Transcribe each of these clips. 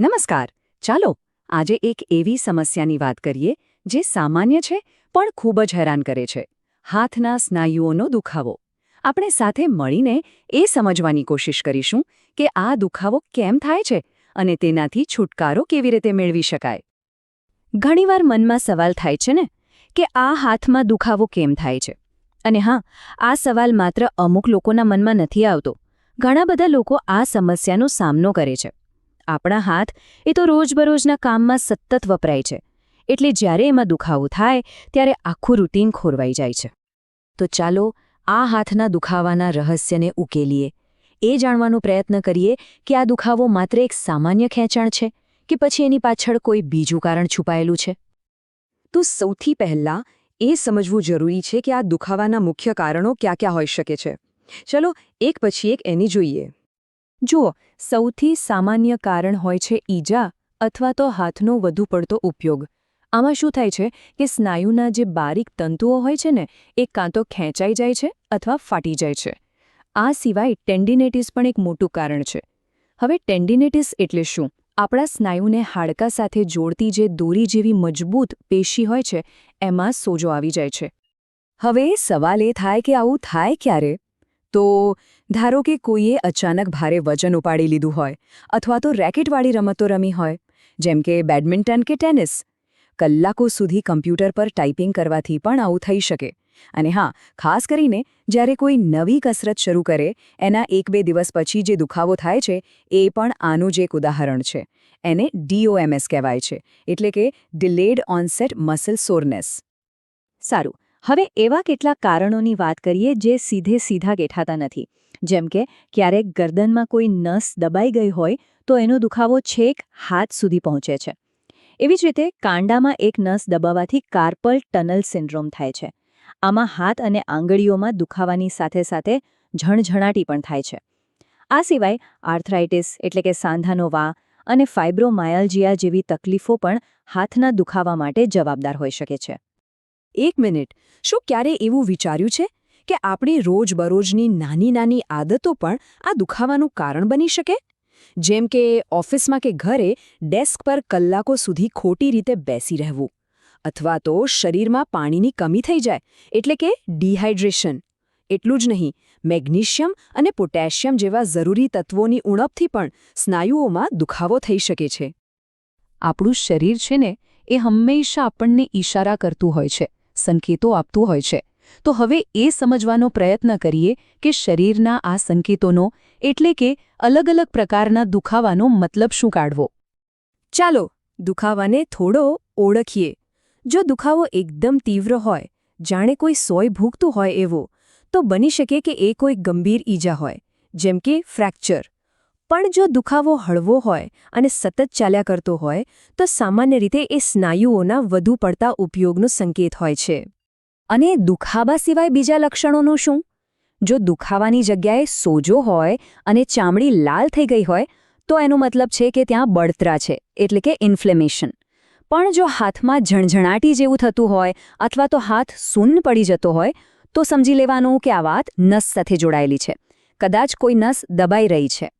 નમસ્કાર. ચાલો, આજે એક એવી સમસ્યાની વાત કરીએ, જે સામાન્ય છે, પણ ખૂબ જ હેરાન કરે છે. હાથના સ્નાયુઓનો દુખાવો. આપણે સાથે મળીને એ સમજવાની કોશિશ કરીશું કે આ દુખાવો કેમ થાય છે અને તેનાથી છુટકારો કેવી રીતે મેળવી શકાય. ઘણીવાર મનમાં સવાલ થાય છે ને, કે આ હાથમાં દુખાવો કેમ થાય છે? અને હા, આ સવાલ માત્ર અમુક લોકોના મનમાં નથી આવતો. ઘણા બધા લોકો આ સમસ્યાનો સામનો કરે છે. આપણા હાથ, એ તો રોજબરોજના કામમાં સતત વપરાય છે. એટલે જ્યારે એમાં દુખાવો થાય, ત્યારે આખું રૂટીન ખોરવાઈ જાય છે. તો ચાલો આ હાથના દુખાવાના રહસ્યને ઉકેલીએ. એ જાણવાનો પ્રયત્ન કરીએ કે આ દુખાવો માત્ર એક સામાન્ય ખેંચાણ છે કે પછી એની પાછળ કોઈ બીજું કારણ છુપાયેલું છે? તો સૌથી પહેલાં એ સમજવું જરૂરી છે કે આ દુખાવાના મુખ્ય કારણો ક્યાં ક્યાં હોઈ શકે છે. ચલો એક પછી એક એની જોઈએ. જુઓ સૌથી સામાન્ય કારણ હોય છે ઈજા અથવા તો હાથનો વધુ પડતો ઉપયોગ. આમાં શું થાય છે કે સ્નાયુના જે બારીક તંતુઓ હોય છે ને, એ કાં તો ખેંચાઈ જાય છે અથવા ફાટી જાય છે. આ સિવાય ટેન્ડિનેટિસ પણ એક મોટું કારણ છે. હવે ટેન્ડિનેટિસ એટલે શું? આપણા સ્નાયુને હાડકા સાથે જોડતી જે દોરી જેવી મજબૂત પેશી હોય છે, એમાં સોજો આવી જાય છે. હવે સવાલ એ થાય કે આવું થાય ક્યારે? તો ધારો કે કોઈએ અચાનક ભારે વજન ઉપાડી લીધું હોય, અથવા તો રેકેટવાળી રમતો રમી હોય, જેમ કે બેડમિન્ટન કે ટેનિસ, કલાકો સુધી કમ્પ્યુટર પર ટાઈપિંગ કરવાથી પણ આવું થઈ શકે. અને હા, ખાસ કરીને જ્યારે કોઈ નવી કસરત શરૂ કરે, એના એક બે દિવસ પછી જે દુખાવો થાય છે, એ પણ આનું જ એક ઉદાહરણ છે. એને ડીઓએમએસ કહેવાય છે, એટલે કે ડિલેડ ઓનસેટ મસલ સોરનેસ સારું હવે એવા કેટલાક કારણોની વાત કરીએ જે સીધે સીધા ગેઠાતા નથી. જેમ કે, ક્યારેક ગરદનમાં કોઈ નસ દબાઈ ગઈ હોય તો એનો દુખાવો છેક હાથ સુધી પહોંચે છે. એવી જ રીતે કાંડામાં એક નસ દબાવવાથી કાર્પલ ટનલ સિન્ડ્રોમ થાય છે. આમાં હાથ અને આંગળીઓમાં દુખાવાની સાથે સાથે ઝણઝણાટી પણ થાય છે. આ સિવાય આર્થરાઇટિસ એટલે કે સાંધાનો વા અને ફાઇબ્રોમાયલ્જિયા જેવી તકલીફો પણ હાથના દુખાવા માટે જવાબદાર હોઈ શકે છે. એક મિનિટ. શું ક્યારે એવું વિચાર્યું છે કે આપણી રોજબરોજની નાની નાની આદતો પણ આ દુખાવાનું કારણ બની શકે? જેમ કે ઓફિસમાં કે ઘરે ડેસ્ક પર કલાકો સુધી ખોટી રીતે બેસી રહેવું. અથવા તો શરીરમાં પાણીની કમી થઈ જાય, એટલે કે ડિહાઇડ્રેશન. એટલું જ નહીં, મેગ્નેશિયમ અને પોટેશિયમ જેવા જરૂરી તત્વોની ઉણપથી પણ સ્નાયુઓમાં દુખાવો થઈ શકે છે. આપણું શરીર છે ને, એ હંમેશા આપણને ઈશારા કરતું હોય છે. સંકેતો આપતું હોય છે. તો હવે એ સમજવાનો પ્રયત્ન કરીએ કે શરીરના આ સંકેતોનો, એટલે કે અલગ અલગ પ્રકારના દુખાવાનો મતલબ શું કાઢવો. ચાલો, દુખાવાને થોડો ઓળખીએ. જો દુખાવો એકદમ તીવ્ર હોય, જાણે કોઈ સોય ભૂગતું હોય એવો, તો બની શકે કે એ કોઈ ગંભીર ઈજા હોય, જેમ કે ફ્રેક્ચર. પણ જો દુખાવો હળવો હોય અને સતત ચાલ્યા કરતો હોય, તો સામાન્ય રીતે એ સ્નાયુઓના વધુ પડતા ઉપયોગનો સંકેત હોય છે. અને દુખાવા સિવાય બીજા લક્ષણોનું શું? જો દુખાવાની જગ્યાએ સોજો હોય અને ચામડી લાલ થઈ ગઈ હોય, તો એનો મતલબ છે કે ત્યાં બળતરા છે, એટલે કે ઇન્ફ્લેમેશન પણ જો હાથમાં ઝણઝણાટી જેવું થતું હોય અથવા તો હાથ સૂન પડી જતો હોય, તો સમજી લેવાનું કે આ વાત નસ સાથે જોડાયેલી છે. કદાચ કોઈ નસ દબાઈ રહી છે.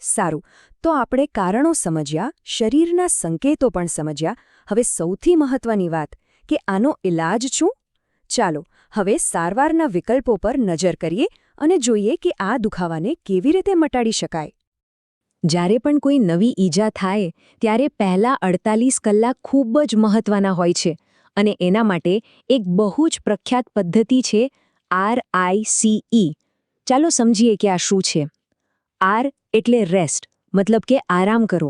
સારું. તો આપણે કારણો સમજ્યા, શરીરના સંકેતો પણ સમજ્યા. હવે સૌથી મહત્વની વાત કે આનો ઇલાજ શું? ચાલો, હવે સારવારના વિકલ્પો પર નજર કરીએ અને જોઈએ કે આ દુખાવાને કેવી રીતે મટાડી શકાય. જ્યારે પણ કોઈ નવી ઈજા થાય, ત્યારે પહેલા અડતાલીસ કલાક ખૂબ જ મહત્વના હોય છે અને એના માટે એક બહુ જ પ્રખ્યાત પદ્ધતિ છે આરઆઈસીઈ ચાલો સમજીએ કે આ શું છે. આર એટલે રેસ્ટ મતલબ કે આરામ કરો.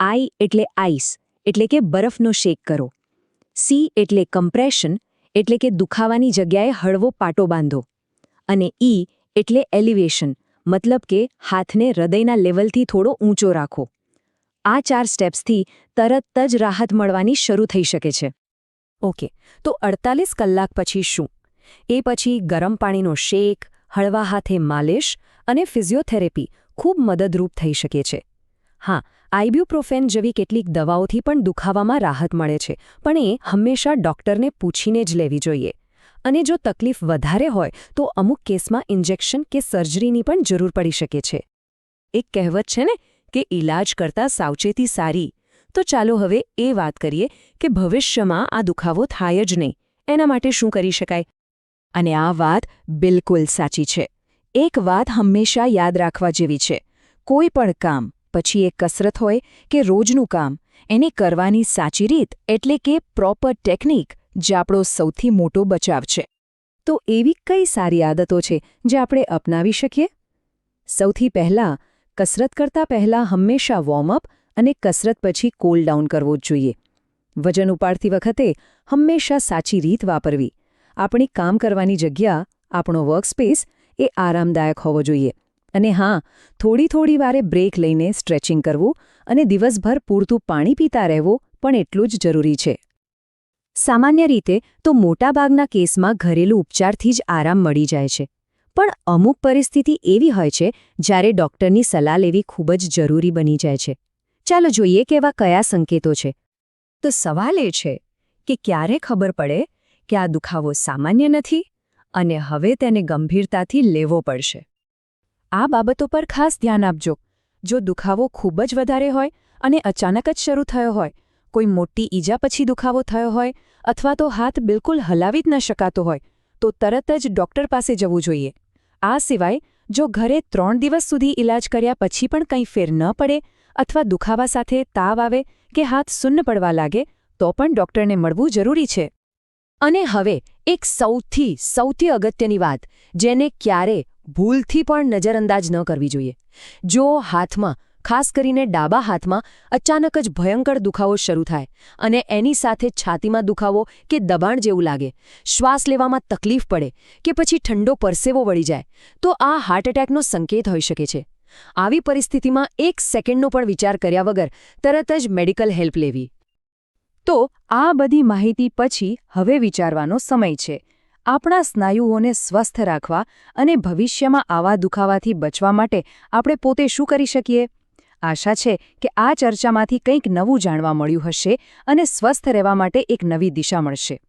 આઈ એટલે આઈસ એટલે કે બરફનો શેક કરો. સી એટલે કમ્પ્રેશન એટલે કે દુખાવાની જગ્યાએ હળવો પાટો બાંધો. અને ઈ એટલે એલિવેશન મતલબ કે હાથને હૃદયના લેવલથી થોડો ઊંચો રાખો. આ ચાર સ્ટેપ્સથી તરત જ રાહત મળવાની શરૂ થઈ શકે છે. ઓકે તો અડતાલીસ કલાક પછી શું? એ પછી ગરમ પાણીનો શેક, હળવા હાથે માલિશ અને ફિઝિયોથેરેપી ખૂબ મદદરૂપ થઈ શકે છે. હા, આઇબ્યુપ્રોફેન જેવી કેટલીક દવાઓથી પણ દુખાવામાં રાહત મળે છે, પણ એ હંમેશા ડોક્ટરને પૂછીને જ લેવી જોઈએ. અને જો તકલીફ વધારે હોય, તો અમુક કેસમાં ઇન્જેક્શન કે સર્જરીની પણ જરૂર પડી શકે છે. એક કહેવત છે ને કે ઈલાજ કરતાં સાવચેતી સારી. તો ચાલો હવે એ વાત કરીએ કે ભવિષ્યમાં આ દુખાવો થાય જ નહીં. એના માટે શું કરી શકાય? અને આ વાત બિલકુલ સાચી છે. એક વાત હંમેશા યાદ રાખવા જેવી છે. કોઈ પણ કામ, પછી એ કસરત હોય કે રોજનું કામ, એને કરવાની સાચી રીત એટલે કે પ્રોપર ટેકનિક જે આપણો સૌથી મોટો બચાવ છે. તો એવી કઈ સારી આદતો છે જે આપણે અપનાવી શકીએ? સૌથી પહેલાં, કસરત કરતા પહેલાં હંમેશા વોર્મઅપ અને કસરત પછી કોલ ડાઉન કરવો જ જોઈએ. વજન ઉપાડતી વખતે હંમેશા સાચી રીત વાપરવી. આપણી કામ કરવાની જગ્યા, આપણો વર્કસ્પેસ એ આરામદાયક હોવો જોઈએ. અને હા, થોડી થોડી વારે બ્રેક લઈને સ્ટ્રેચિંગ કરવું અને દિવસભર પૂરતું પાણી પીતા રહેવું પણ એટલું જ જરૂરી છે. સામાન્ય રીતે તો મોટાભાગના કેસમાં ઘરેલું ઉપચારથી જ આરામ મળી જાય છે. પણ અમુક પરિસ્થિતિ એવી હોય છે જ્યારે ડોક્ટરની સલાહ લેવી ખૂબ જ જરૂરી બની જાય છે. ચાલો જોઈએ કે એવા કયા સંકેતો છે. તો સવાલ એ છે કે ક્યારે ખબર પડે કે આ દુખાવો સામાન્ય નથી? અને હવે તેને ગંભીરતાથી લેવો પડશે. આ બાબતો પર ખાસ ધ્યાન આપજો. જો દુખાવો ખૂબ જ વધારે હોય અને અચાનક જ શરૂ થયો હોય, કોઈ મોટી ઈજા પછી દુખાવો થયો હોય અથવા તો હાથ બિલકુલ હલાવી જ ન શકાતો હોય, તો તરત જ ડોક્ટર પાસે જવું જોઈએ. આ સિવાય, જો ઘરે ત્રણ દિવસ સુધી ઇલાજ કર્યા પછી પણ કંઈ ફેર ન પડે અથવા દુખાવા સાથે તાવ આવે કે હાથ સુન્ન પડવા લાગે, તો પણ ડોક્ટરને મળવું જરૂરી છે. અને હવે એક સૌથી સૌથી અગત્યની વાત, જેને ક્યારે ભૂલથી પણ નજરઅંદાજ ન કરવી જોઈએ. જો હાથમાં, ખાસ કરીને ડાબા હાથમાં, અચાનક જ ભયંકર દુખાવો શરૂ થાય અને એની સાથે છાતીમાં દુખાવો કે દબાણ જેવું લાગે, શ્વાસ લેવામાં તકલીફ પડે કે પછી ઠંડો પરસેવો વળી જાય, તો આ હાર્ટ એટેકનો સંકેત હોઈ શકે છે. આવી પરિસ્થિતિમાં એક સેકન્ડનો પણ વિચાર કર્યા વગર તરત જ મેડિકલ હેલ્પ લેવી. તો આ બધી માહિતી પછી હવે વિચારવાનો સમય છે. આપણા સ્નાયુઓને સ્વસ્થ રાખવા અને ભવિષ્યમાં આવા દુખાવાથી બચવા માટે આપણે પોતે શું કરી શકીએ? આશા છે કે આ ચર્ચામાંથી કંઈક નવું જાણવા મળ્યું હશે અને સ્વસ્થ રહેવા માટે એક નવી દિશા મળશે.